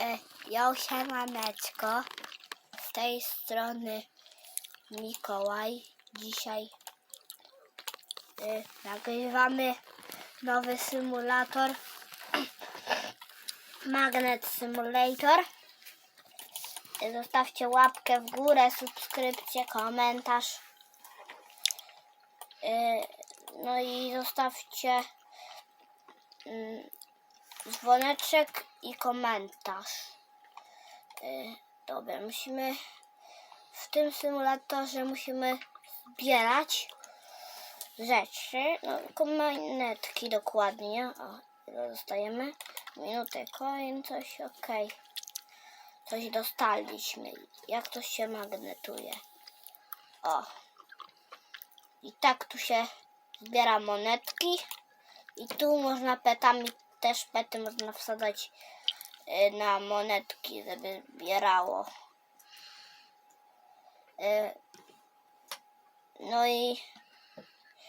E, Jo, siemaneczko. Z tej strony Mikołaj. Dzisiaj e, nagrywamy nowy symulator. Magnet Simulator. Zostawcie łapkę w górę, subskrypcję, komentarz. E, No i zostawcie mm, dzwoneczek i komentarz. Yy, dobra, musimy w tym symulatorze musimy zbierać rzeczy, no komenetki dokładnie. O, ile dostajemy? Minutę coin, coś, okej. Coś dostaliśmy. Jak to się magnetuje? O. I tak tu się zbiera monetki. I tu można petami, też pety można wsadzać y, na monetki, żeby zbierało. Y, No i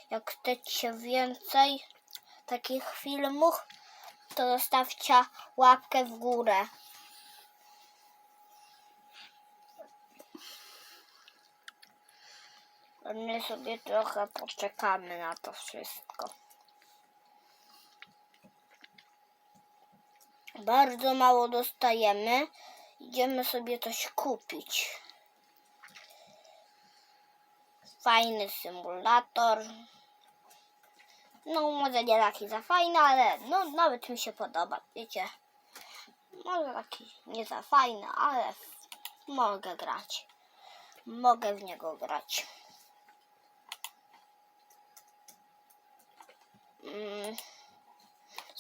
jak chcecie więcej takich filmów, to zostawcie łapkę w górę. My sobie trochę poczekamy na to wszystko. Bardzo mało dostajemy. Idziemy sobie coś kupić. Fajny symulator. No, może nie taki za fajny, ale no, nawet mi się podoba, wiecie. Może taki nie za fajny, ale mogę grać. Mogę w niego grać. Mm.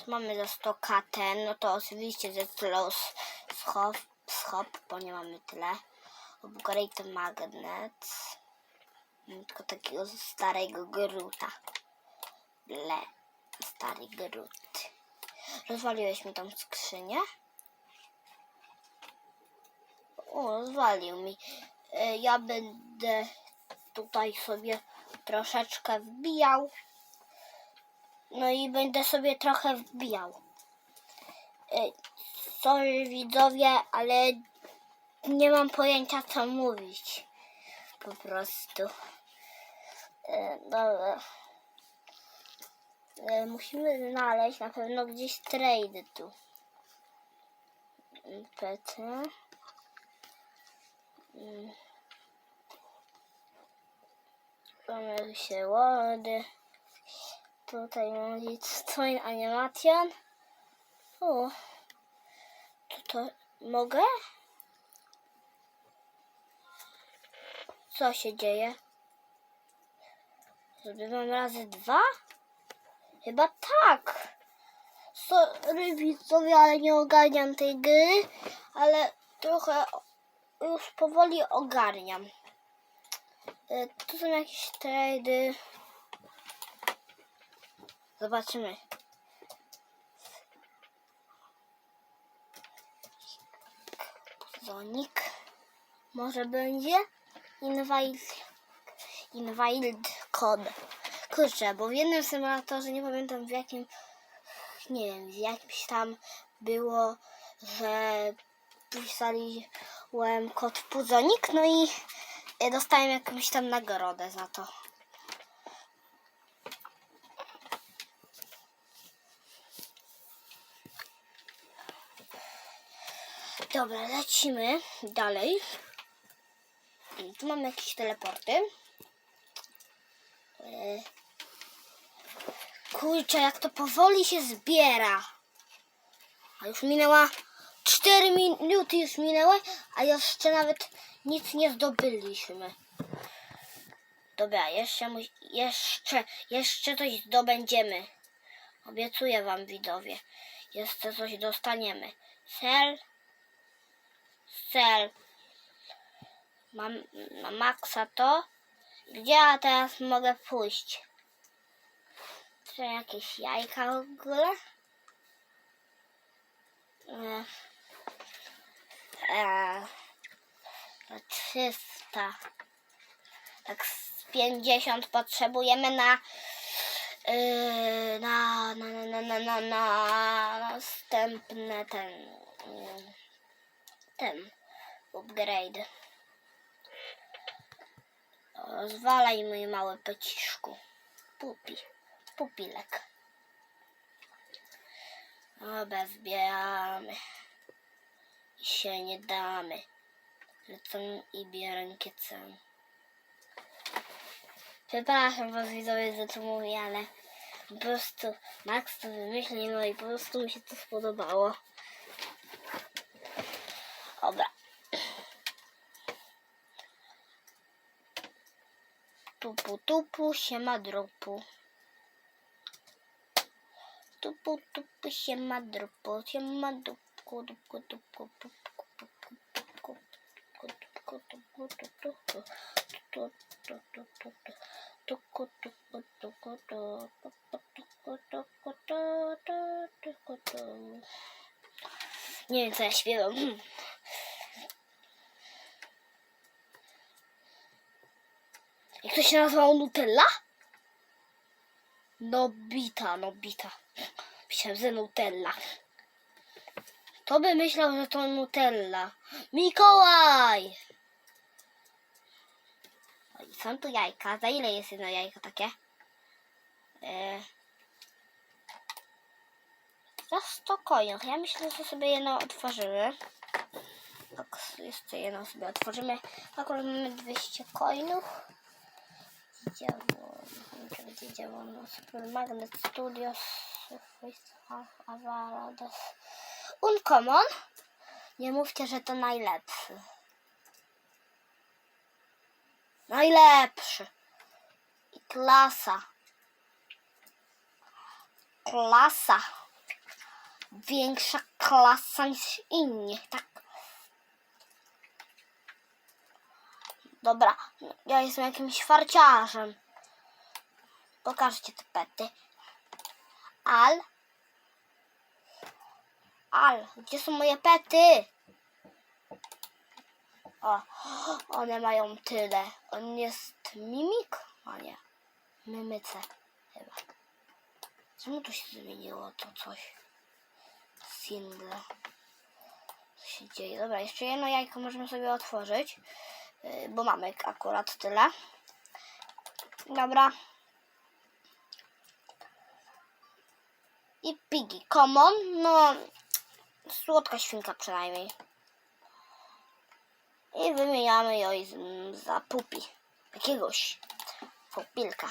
Mamy za 100 katen? No to oczywiście ze slow schop, schop, bo nie mamy tyle. Upgrade magnet. Mam tylko takiego starego gruta. Ble, stary grut. Rozwaliłeś mi tą skrzynię? O, rozwalił mi. E, Ja będę tutaj sobie troszeczkę wbijał. No i będę sobie trochę wbijał. Sorry widzowie, ale nie mam pojęcia co mówić. Po prostu. E, Dobra. E, Musimy znaleźć na pewno gdzieś trade tu. PT. Mm. Mamy się łody. Tutaj mam gdzieś Stoin Animation. O. To mogę? Co się dzieje? Zrobiłam razy dwa? Chyba tak. Sorry widzowie, ale nie ogarniam tej gry, ale trochę już powoli ogarniam. E, Tu są jakieś trady. Zobaczymy. Zonik. Może będzie? Invalid. Invalid code. Kurczę, bo w jednym symulatorze, nie pamiętam w jakim, nie wiem, w jakimś tam było, że pisaliłem kod puzonik, no i e, dostałem jakąś tam nagrodę za to. Dobra, lecimy dalej. Tu mamy jakieś teleporty. E, Kurczę, jak to powoli się zbiera. A już minęła 4 minuty już minęły, a jeszcze nawet nic nie zdobyliśmy. Dobra, jeszcze, jeszcze, jeszcze coś zdobędziemy. Obiecuję wam widzowie. Jeszcze coś dostaniemy. Sel. Sel. Mam na maksa to. Gdzie ja teraz mogę pójść? Czy jakieś jajka w ogóle? E, e, na 300. Tak z 50 potrzebujemy na yy, na, na, na, na, na, na, na następne ten yy, ten upgrade. Rozwalaj mój mały pociszku. Pupi. Pupilek. Dobra, zbieramy. I się nie damy. Lecą i bierankie cen. Przepraszam was widzowie za to mówię, ale po prostu Max to wymyślił, no i po prostu mi się to spodobało. Dobra. Tupu tupu siema drupu. Tupu tupu siema drupu. Siema dupku dupku dupku dupku dupku dupku dupku dupku dupku dupku dupku tuku, tu, tu, tuku, tu. Nie wiem, co ja śpiewam. Jak to się nazywało Nutella? Nobita, Nobita. Myślałem, że Nutella. To by myślał, że to Nutella. Mikołaj! O, i są tu jajka. Za ile jest jedno jajko takie? Yy... Za 100 coinów. Ja myślę, że sobie jedno otworzymy. Tak, jeszcze jedno sobie otworzymy. Akurat mamy 200 coinów. Działo, wiem, gdzie działo, no, Super Magnet Studios, Avalodes. Uncommon. Nie mówcie, że to najlepszy. Najlepszy. I klasa. Klasa. Większa klasa niż inni, tak? Dobra, ja jestem jakimś farciarzem. Pokażcie te pety. Al. Al, gdzie są moje pety? O, one mają tyle. On jest mimik? A nie. Mymyce chyba. Czemu tu się zmieniło to coś? Single. Co się dzieje? Dobra, jeszcze jedno jajko możemy sobie otworzyć. Yy, Bo mamy akurat tyle. Dobra. I Piggy Common. No, słodka świnka przynajmniej. I wymieniamy ją za pupi. Jakiegoś pupilka.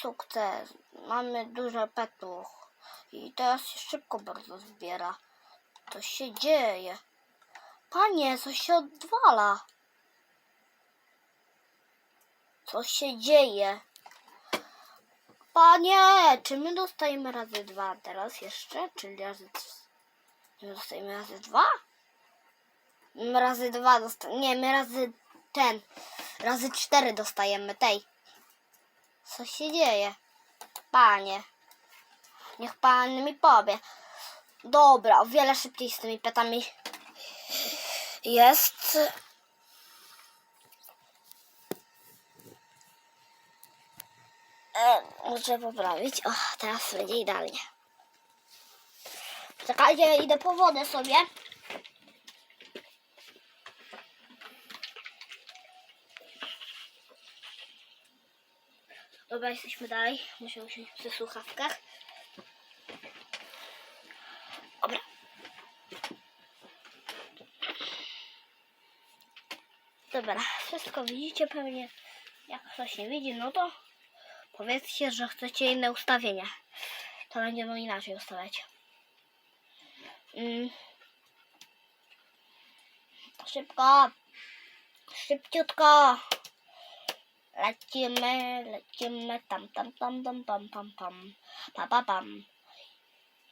Sukces. Mamy dużo petów. I teraz się szybko bardzo zbiera. To się dzieje. Panie, coś się odwala. Co się dzieje? Panie, czy my dostajemy razy dwa teraz jeszcze? Czyli razy trzy? Nie dostajemy razy dwa? My razy dwa dostajemy. Nie, my razy ten. Razy cztery dostajemy tej. Co się dzieje? Panie. Niech pan mi powie. Dobra, o wiele szybciej z tymi petami jest. E, muszę poprawić. O, teraz będzie idealnie. Czekajcie, idę po wodę sobie. Dobra, jesteśmy dalej. Muszę usiąść przy słuchawkach. Dobra, wszystko widzicie pewnie. Jak ktoś nie widzi, no to powiedzcie, że chcecie inne ustawienia. To będziemy inaczej ustawiać. Mm. Szybko. Szybciutko. Lecimy, lecimy, tam, tam, tam, tam, pam, pam, pam, pa, pa, pam.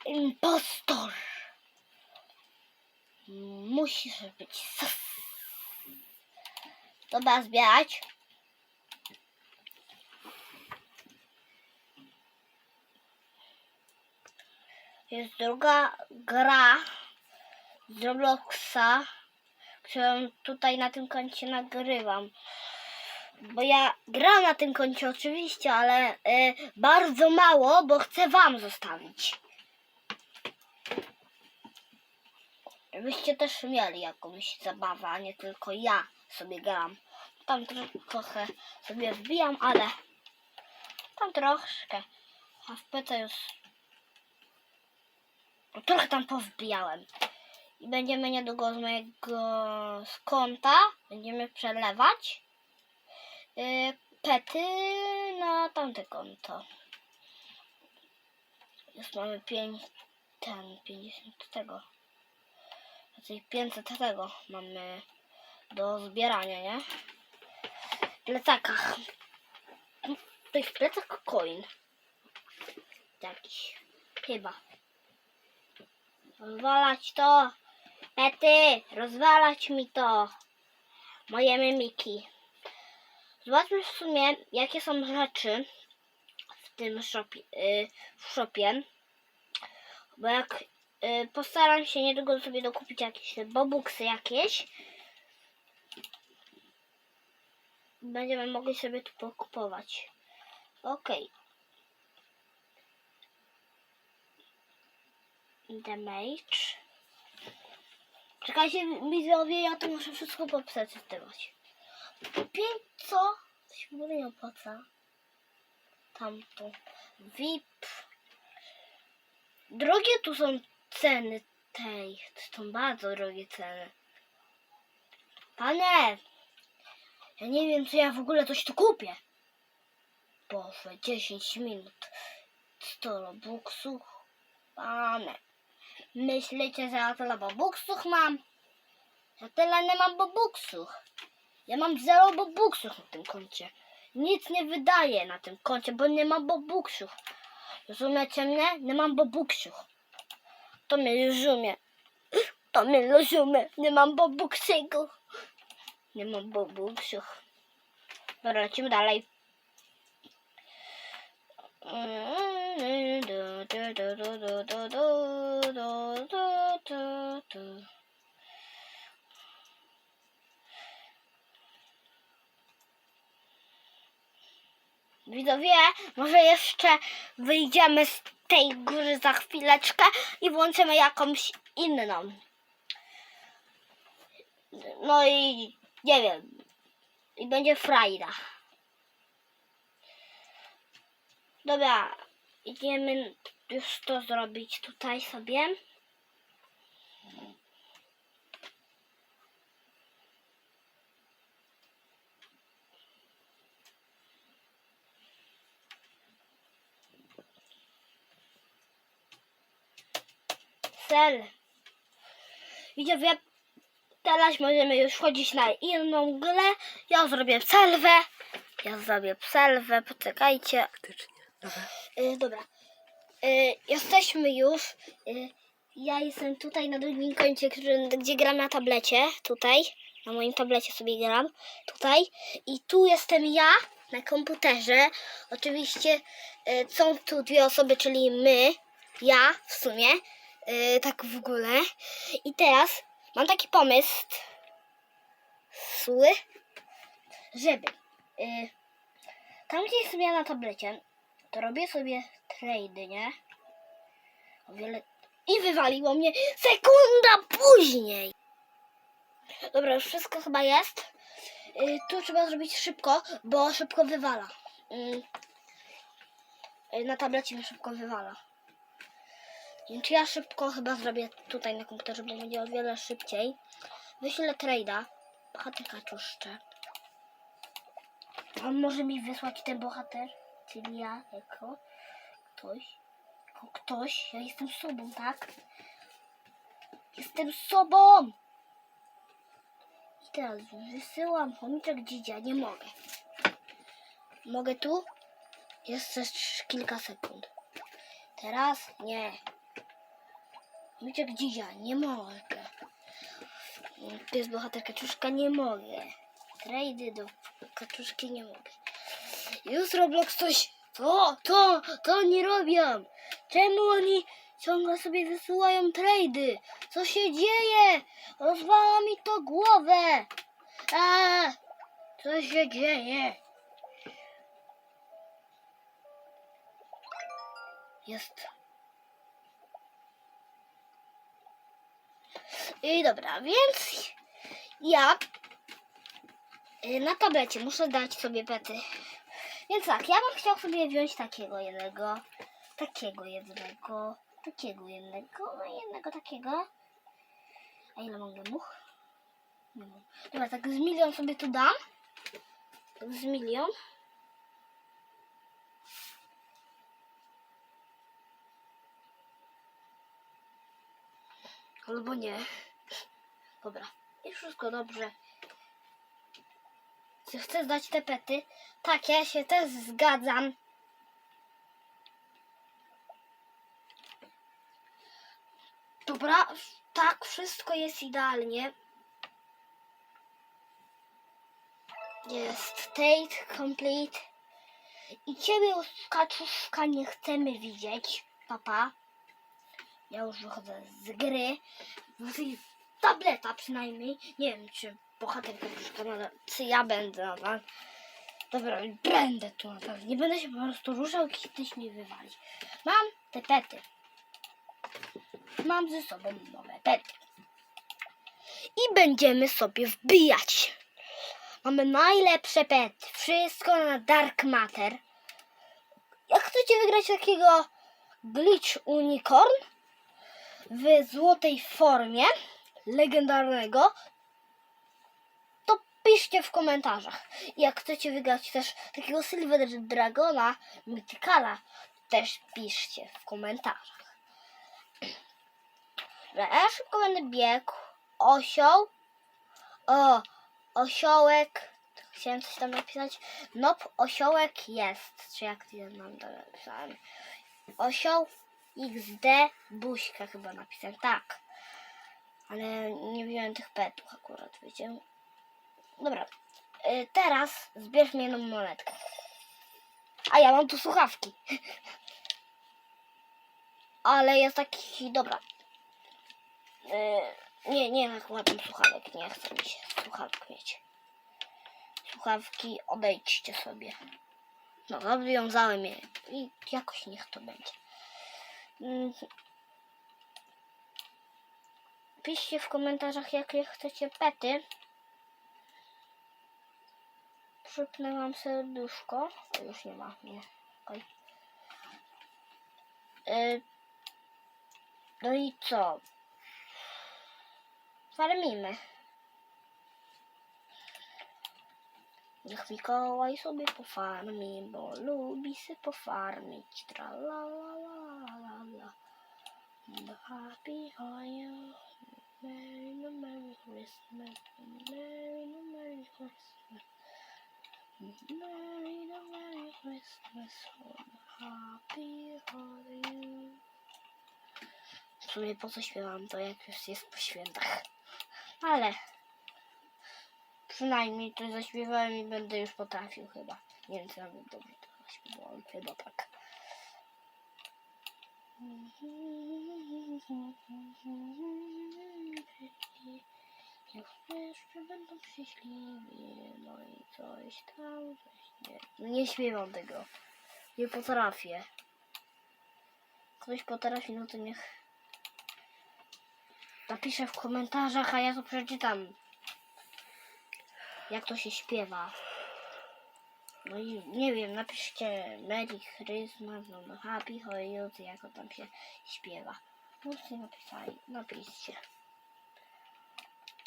Impostor. Musisz być sos. Dobra, zbierać. Jest druga gra z Robloxa, którą tutaj na tym koncie nagrywam. Bo ja gram na tym koncie oczywiście, ale y, bardzo mało, bo chcę wam zostawić. Żebyście też mieli jakąś zabawę, a nie tylko ja sobie gram. Tam tro- trochę sobie wbijam, ale tam troszkę. A w PC już no, trochę tam powbijałem. I będziemy niedługo z mojego z konta będziemy przelewać yy, pety na tamte konto. Już mamy 5 ten 50 tego. Znaczy 500 tego mamy do zbierania, nie? W plecakach. To jest plecak coin. Jakiś. Chyba. Rozwalać to. Pety, rozwalać mi to. Moje mimiki. Zobaczmy w sumie, jakie są rzeczy w tym shopie, y, w shopie. Bo jak y, postaram się niedługo sobie dokupić jakieś bobuksy jakieś. Będziemy mogli sobie tu pokupować. Okej. Damage. Czekajcie widzowie, ja to muszę wszystko poprzeczytywać. Pięć co? To się w nie. Tamto. VIP. Drogie tu są ceny tej. To są bardzo drogie ceny. Panie! Ja nie wiem, czy ja w ogóle coś tu kupię. Boże, 10 minut. 100 robuxów. Pane. Myślicie, że ja tyle bobuksów mam? Ja tyle nie mam bobuksów. Ja mam zero bobuksów na tym koncie. Nic nie wydaję na tym koncie, bo nie mam bobuksów. Rozumiecie mnie? Nie mam bobuksów. To mnie rozumie. To mnie rozumie. Nie mam bobuksiego. Nie mam bobuksów. Dobra, dalej. Widzowie, może jeszcze wyjdziemy z tej góry za chwileczkę i włączymy jakąś inną. No i nie wiem. I będzie frajda. Dobra, idziemy już to zrobić tutaj sobie. Cel. Widzowie, teraz możemy już wchodzić na inną grę. Ja zrobię przerwę. Ja zrobię przerwę, poczekajcie. Faktycznie. Dobra. Y, dobra. Y, jesteśmy już. Y, ja jestem tutaj na drugim końcu, który, gdzie gram na tablecie. Tutaj. Na moim tablecie sobie gram. Tutaj. I tu jestem ja na komputerze. Oczywiście są tu dwie osoby, czyli my. Ja w sumie. Y, tak w ogóle. I teraz mam taki pomysł. Żeby. Y, tam gdzie jestem ja na tablecie, to robię sobie trady, nie? O wiele... I wywaliło mnie sekunda później. Dobra, już wszystko chyba jest. Y, tu trzeba zrobić szybko, bo szybko wywala. Y, y, na tablecie mi szybko wywala. Więc ja szybko chyba zrobię tutaj na komputerze, bo będzie o wiele szybciej. Wyślę trade'a. Bohater kaczuszcze. On może mi wysłać ten bohater, czyli ja jako ktoś. Jako ktoś. Ja jestem sobą, tak? Jestem sobą! I teraz wysyłam chomiczek dzidzia. Nie mogę. Mogę tu? Jeszcze kilka sekund. Teraz nie. Chomiczek dzidzia. Nie mogę. To jest bohater kaczuszka. Nie mogę. Trady do kaczuszki nie mogę. Już Roblox coś. To, to, to nie robią. Czemu oni ciągle sobie wysyłają trady? Co się dzieje? Rozwala mi to głowę. A, co się dzieje? Jest. I dobra, więc ja y, na tablecie muszę dać sobie pety. Więc tak, ja bym chciał sobie wziąć takiego jednego, takiego jednego, takiego jednego, no i jednego takiego. A ile mogę much? Nie mam. Dobra, tak z milion sobie tu dam. Tak z milion. Albo nie. Dobra, jest wszystko dobrze. Czy chcesz dać te pety? Tak, ja się też zgadzam. Dobra, tak, wszystko jest idealnie. Jest state complete. I ciebie, kaczuszka, nie chcemy widzieć, papa. Ja już wychodzę z gry. Tableta przynajmniej. Nie wiem, czy bohater kaczuszka, ale czy ja będę nadal. Dobra, będę tu nadal. Nie będę się po prostu ruszał, kiedyś mnie wywali. Mam te pety. Mam ze sobą nowe pety. I będziemy sobie wbijać. Mamy najlepsze pety. Wszystko na Dark Matter. Jak chcecie wygrać takiego Glitch Unicorn w złotej formie legendarnego, to piszcie w komentarzach. Jak chcecie wygrać też takiego Silver Dragona Mythicala, też piszcie w komentarzach. Ja szybko będę biegł. Osioł. O, osiołek. Chciałem coś tam napisać. Nop, osiołek jest. Czy jak to mam to napisałem? Osioł XD buźka chyba napisałem. Tak. Ale nie wziąłem tych petów akurat, wiecie. Dobra. Y, teraz zbierz mi jedną monetkę. A ja mam tu słuchawki. Ale jest taki... Dobra. Y, nie, nie nakładam słuchawek. Nie chcę mi się słuchawek mieć. Słuchawki odejdźcie sobie. No, rozwiązałem je. I jakoś niech to będzie. Mm. Piszcie w komentarzach, jakie chcecie pety. Przypnę wam serduszko. O, już nie ma. Nie. Oj. Y, no i co? Farmimy. Niech Mikołaj sobie pofarmi, bo lubi się pofarmić. Tra la la la la la. Happy you? Merry no Merry Christmas. Merry no Merry Christmas. Merry no Merry Christmas. Happy you? W sumie po co śpiewam to jak już jest po świętach. Ale przynajmniej to zaśpiewałem i będę już potrafił chyba. Nie wiem, czy nawet dobrze to zaśpiewałem. Chyba tak. Niech jeszcze będą szczęśliwi, no i coś tam, coś nie. No nie śpiewam tego. Nie potrafię. Ktoś potrafi, no to niech napisze w komentarzach, a ja to przeczytam. Jak to się śpiewa. No i nie wiem, napiszcie Merry Christmas, no, no Happy Holidays, jak to tam się śpiewa. Mówcie, napisali, napiszcie.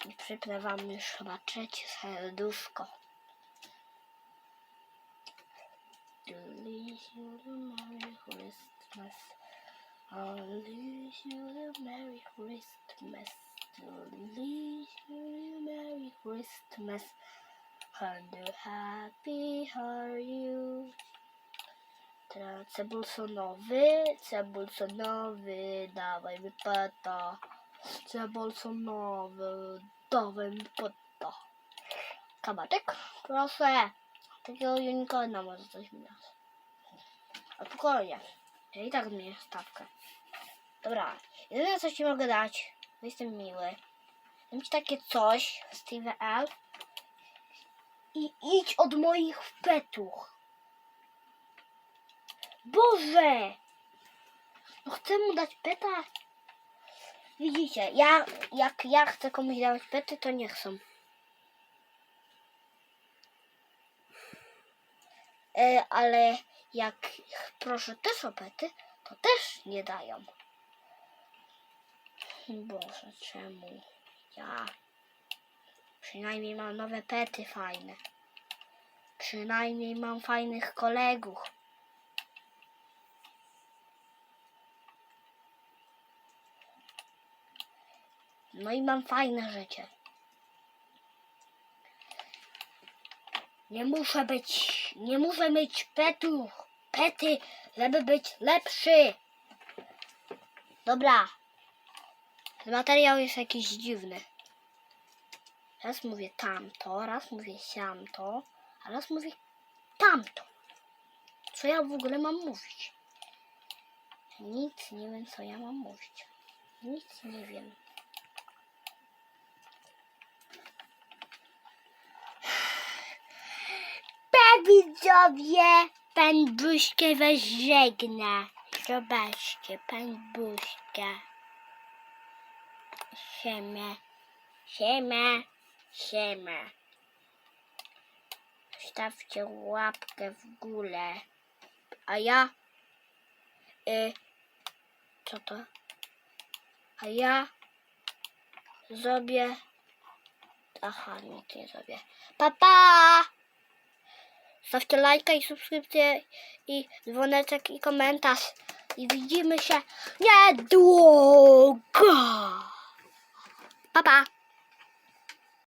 I przypnę wam już chyba trzecie serduszko. Merry Christmas. Merry Christmas. Merry Christmas. And happy are you. Teraz cebulsonowy, cebulsonowy, dawaj mi peta. Cebulsonowy, mi peta. Kabaczek, proszę. Takiego unicorna może coś mi dać. A spokojnie. Ja i tak zmienię stawkę. Dobra, jedyne co ci mogę dać, bo jestem miły. Dam ci takie coś, Steve L. I idź od moich petuch. Boże! No chcę mu dać peta. Widzicie, ja, jak ja chcę komuś dawać pety, to nie chcą. E, ale jak proszę też o pety, to też nie dają. Boże, czemu? Ja przynajmniej mam nowe pety fajne. Przynajmniej mam fajnych kolegów. No i mam fajne życie. Nie muszę być, nie muszę mieć petów, pety, żeby być lepszy. Dobra. Materiał jest jakiś dziwny. Raz mówię tamto, raz mówię siamto, a raz mówię tamto. Co ja w ogóle mam mówić? Nic nie wiem, co ja mam mówić. Nic nie wiem. Widzowie, pan Buźkę was żegna. Zobaczcie, pan Buźka. Siema, siema, siema. Stawcie łapkę w górę. A ja... Y, co to? A ja... Zrobię... Aha, nic nie zrobię. Pa, pa! Stawcie lajka i subskrypcję i dzwoneczek i komentarz. I widzimy się niedługo. Pa, pa.